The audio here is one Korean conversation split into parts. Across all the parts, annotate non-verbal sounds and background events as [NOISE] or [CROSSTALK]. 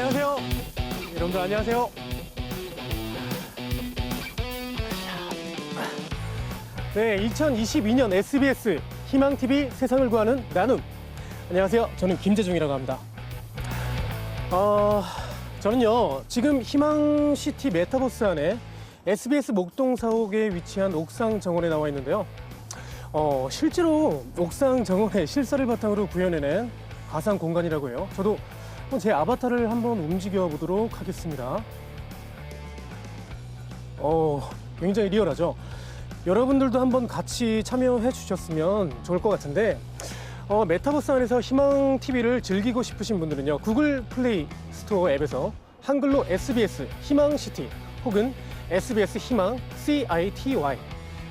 안녕하세요. 여러분들 안녕하세요. 네, 2022년 SBS 희망TV 세상을 구하는 나눔. 안녕하세요. 저는 김재중이라고 합니다. 어, 저는요, 지금 희망시티 메타버스 안에 SBS 목동 사옥에 위치한 옥상 정원에 나와 있는데요. 어, 실제로 옥상 정원의 실사를 바탕으로 구현해낸 가상 공간이라고 해요. 저도 한번 제 아바타를 한번 움직여 보도록 하겠습니다. 어, 굉장히 리얼하죠. 여러분들도 한번 같이 참여해 주셨으면 좋을 것 같은데 어, 메타버스 안에서 희망 TV를 즐기고 싶으신 분들은요 구글 플레이 스토어 앱에서 한글로 SBS 희망 시티 혹은 SBS 희망 CITY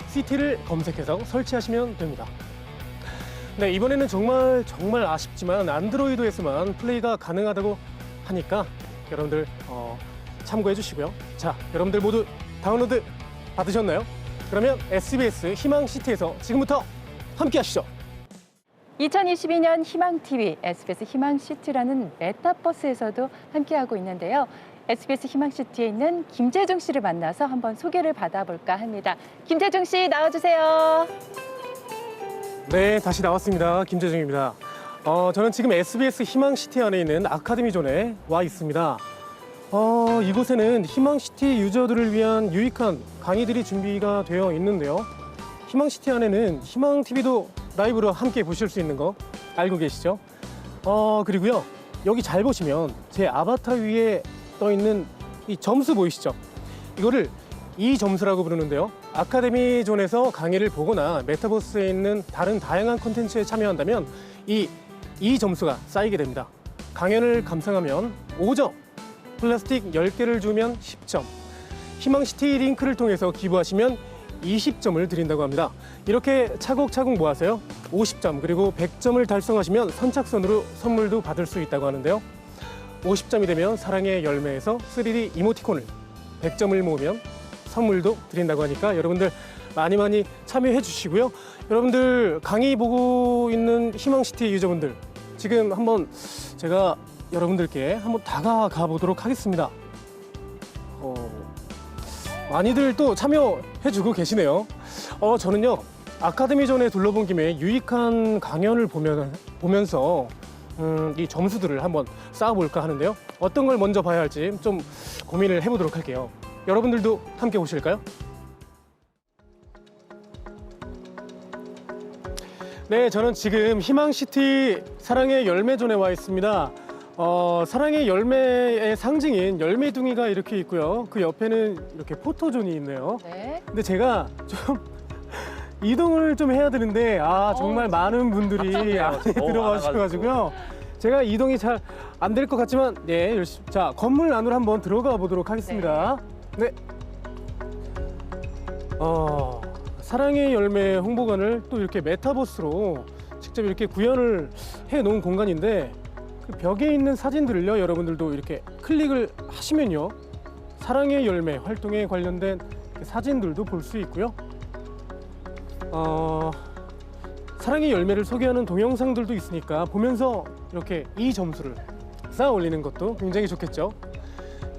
CT를 검색해서 설치하시면 됩니다. 네 이번에는 정말 정말 아쉽지만 안드로이드에서만 플레이가 가능하다고 하니까 여러분들 어, 참고해 주시고요. 자 여러분들 모두 다운로드 받으셨나요? 그러면 SBS 희망시티에서 지금부터 함께 하시죠. 2022년 희망TV, SBS 희망시티라는 메타버스에서도 함께하고 있는데요. SBS 희망시티에 있는 김재중 씨를 만나서 한번 소개를 받아볼까 합니다. 김재중 씨 나와주세요. 네, 다시 나왔습니다. 김재중입니다. 어, 저는 지금 SBS 희망시티 안에 있는 아카데미존에 와 있습니다. 어, 이곳에는 희망시티 유저들을 위한 유익한 강의들이 준비가 되어 있는데요. 희망시티 안에는 희망TV도 라이브로 함께 보실 수 있는 거 알고 계시죠? 어, 그리고요. 여기 잘 보시면 제 아바타 위에 떠 있는 이 점수 보이시죠? 이거를 이 점수라고 부르는데요. 아카데미 존에서 강의를 보거나 메타버스에 있는 다른 다양한 콘텐츠에 참여한다면 이, 이 점수가 쌓이게 됩니다. 강연을 감상하면 5점, 플라스틱 10개를 주면 10점, 희망시티 링크를 통해서 기부하시면 20점을 드린다고 합니다. 이렇게 차곡차곡 모아서요. 50점 그리고 100점을 달성하시면 선착순으로 선물도 받을 수 있다고 하는데요. 50점이 되면 사랑의 열매에서 3D 이모티콘을 100점을 모으면 선물도 드린다고 하니까 여러분들 많이 많이 참여해 주시고요. 여러분들 강의 보고 있는 희망시티 유저분들 지금 한번 제가 여러분들께 한번 다가가 보도록 하겠습니다. 어, 많이들 또 참여해 주고 계시네요. 어, 저는요, 아카데미 전에 둘러본 김에 유익한 강연을 보면, 보면서 음, 이 점수들을 한번 쌓아볼까 하는데요. 어떤 걸 먼저 봐야 할지 좀 고민을 해보도록 할게요. 여러분들도 함께 보실까요? 네, 저는 지금 희망시티 사랑의 열매존에 와 있습니다. 어, 사랑의 열매의 상징인 열매둥이가 이렇게 있고요. 그 옆에는 이렇게 포토존이 있네요. 네. 근데 제가 좀 [LAUGHS] 이동을 좀 해야 되는데 아 정말 어, 많은 분들이 안에 너무 들어가 주셔가지고요. 제가 이동이 잘 안 될 것 같지만 네 열심히 자 건물 안으로 한번 들어가 보도록 하겠습니다. 네. 어 사랑의 열매 홍보관을 또 이렇게 메타버스로 직접 이렇게 구현을 해 놓은 공간인데 그 벽에 있는 사진들을요 여러분들도 이렇게 클릭을 하시면요 사랑의 열매 활동에 관련된 그 사진들도 볼 수 있고요. 어, 사랑의 열매를 소개하는 동영상들도 있으니까 보면서 이렇게 이 점수를 쌓아 올리는 것도 굉장히 좋겠죠.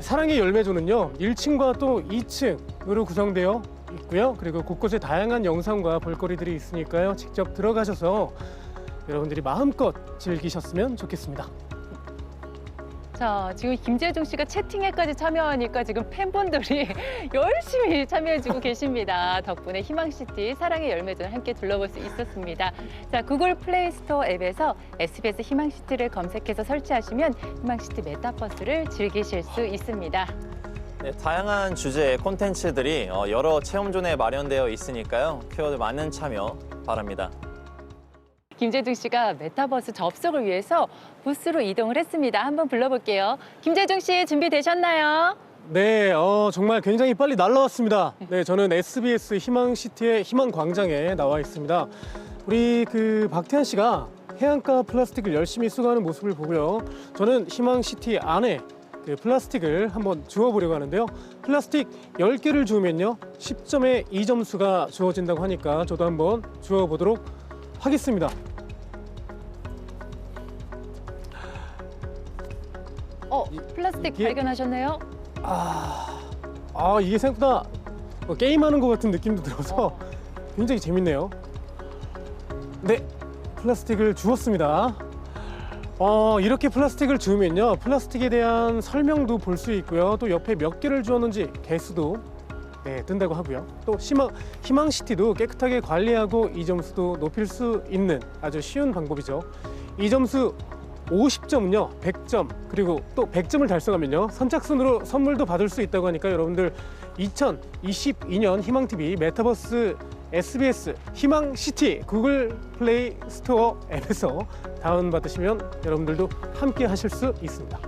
사랑의 열매조는요, 1층과 또 2층으로 구성되어 있고요. 그리고 곳곳에 다양한 영상과 볼거리들이 있으니까요. 직접 들어가셔서 여러분들이 마음껏 즐기셨으면 좋겠습니다. 자, 지금 김재중 씨가 채팅에까지 참여하니까 지금 팬분들이 [LAUGHS] 열심히 참여해주고 계십니다. 덕분에 희망시티 사랑의 열매전 함께 둘러볼 수 있었습니다. 자, 구글 플레이 스토어 앱에서 SBS 희망시티를 검색해서 설치하시면 희망시티 메타버스를 즐기실 수 있습니다. 네, 다양한 주제의 콘텐츠들이 어, 여러 체험존에 마련되어 있으니까요. 키워드 많은 참여 바랍니다. 김재중 씨가 메타버스 접속을 위해서 부스로 이동을 했습니다. 한번 불러볼게요. 김재중 씨 준비되셨나요? 네, 어, 정말 굉장히 빨리 날라왔습니다. 네, 저는 SBS 희망시티의 희망광장에 나와 있습니다. 우리 그 박태환 씨가 해안가 플라스틱을 열심히 수거하는 모습을 보고요. 저는 희망시티 안에 그 플라스틱을 한번 주워보려고 하는데요. 플라스틱 10개를 주우면요. 10점의 2점수가 주어진다고 하니까 저도 한번 주워보도록 하겠습니다. 어, 이- 플라스틱 이게- 발견하셨네요? 아, 아 이게 생각보다 뭐 게임하는 것 같은 느낌도 들어서 굉장히 재밌네요. 네, 플라스틱을 주웠습니다. 어, 이렇게 플라스틱을 주우면요. 플라스틱에 대한 설명도 볼 수 있고요. 또 옆에 몇 개를 주었는지 개수도 네, 뜬다고 하고요. 또 희망, 희망시티도 깨끗하게 관리하고 이 점수도 높일 수 있는 아주 쉬운 방법이죠. 이 점수 50점은요, 100점, 그리고 또 100점을 달성하면요, 선착순으로 선물도 받을 수 있다고 하니까 여러분들 2022년 희망TV 메타버스 SBS 희망시티 구글 플레이 스토어 앱에서 다운받으시면 여러분들도 함께 하실 수 있습니다.